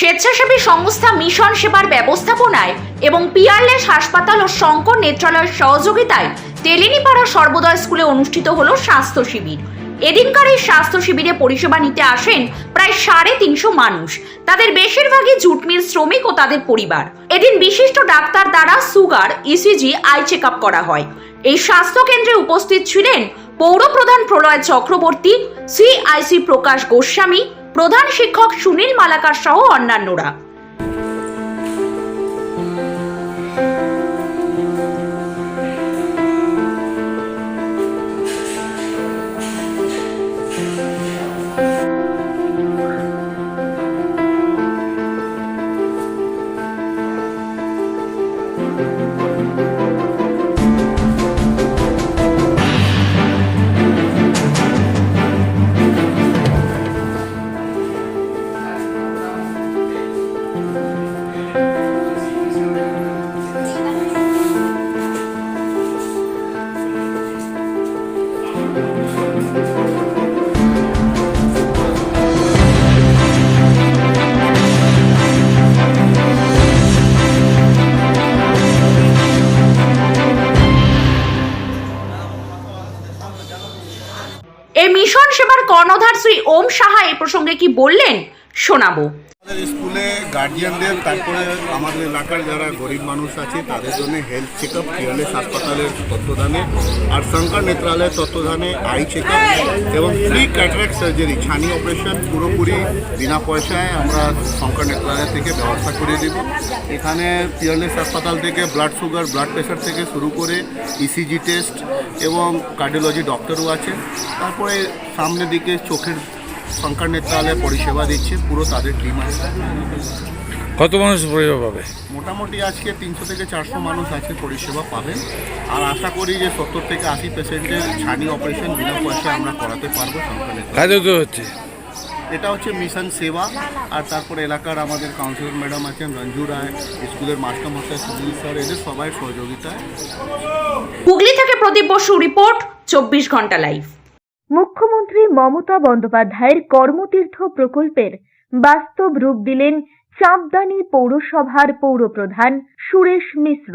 স্বেচ্ছাসেবী সংস্থা মিশন সেবার ব্যবস্থাপনায় এবং পিয়ারলেস হাসপাতাল ও শঙ্কর নেত্রালয়ের সহযোগিতায় তেলিনিপাড়া সর্বদয় স্কুলে অনুষ্ঠিত হল স্বাস্থ্য শিবির। এদিনকার এই স্বাস্থ্য শিবিরে পরিষেবা নিতে আসেন প্রায় সাড়ে তিনশো মানুষ। তাদের বেশিরভাগই জুটমিল শ্রমিক ও তাদের পরিবার। এদিন বিশিষ্ট ডাক্তার দ্বারা সুগার ইসিজি আই চেক করা হয়। এই স্বাস্থ্য কেন্দ্রে উপস্থিত ছিলেন পৌরপ্রধান প্রলয় চক্রবর্তী সিআইসি প্রকাশ গোস্বামী প্রধান শিক্ষক সুনীল মালাকার সহ অন্যান্যরা। এই মিশন সেবার কর্ণধার শ্রী ওম সাহা এই প্রসঙ্গে কি বললেন শোনাবো। স্কুলে গার্জিয়ানদের তারপরে আমাদের এলাকার যারা গরিব মানুষ আছে, তাদের জন্য হেলথ চেক আপ ফিয়ারলেস হাসপাতালের তত্ত্বাবধানে আর শঙ্কর নেত্রালয়ের তত্ত্বাবধানে আই চেক আপ এবং ফ্রি ক্যাটারাক্ট সার্জারি ছানি অপারেশন পুরোপুরি বিনা পয়সায় আমরা শঙ্কর নেত্রালয় থেকে ব্যবস্থা করে দেব। এখানে ফিয়ারলেস হাসপাতাল থেকে ব্লাড সুগার ব্লাড প্রেশার থেকে শুরু করে ইসিজি টেস্ট এবং কার্ডিওলজি ডক্টরও আছে। তারপরে সামনের দিকে চোখের শঙ্কর নেত্রালয়ে পরিষেবা দিচ্ছে পুরো তাদের টিম আছে। কত মানুষ পরিষেবা পাবে? মোটামুটি আজকে তিনশো থেকে চারশো মানুষ আছে পরিষেবা পাবেন। আর আশা করি যে সত্তর থেকে আশি পেশেন্টের ছানি অপারেশন বিনা পয়সায় আমরা করাতে পারব সরকারের তো হচ্ছে। এটা হচ্ছে মিশন সেবা। আর তারপরে এলাকার আমাদের কাউন্সিলর ম্যাডাম আছেন রঞ্জু রায় স্কুলের মাস্টারমশাই সুনীল স্যার এদের সবাই সহযোগিতায়। হুগলি থেকে প্রদীপ বসু রিপোর্ট চব্বিশ ঘণ্টা লাইভ মুখ্যমন্ত্রী মমতা বন্দ্যোপাধ্যায়ের কর্মতীর্থ প্রকল্পের বাস্তব রূপ দিলেন চাঁদদানি পৌরসভার পৌরপ্রধান সুরেশ মিশ্র।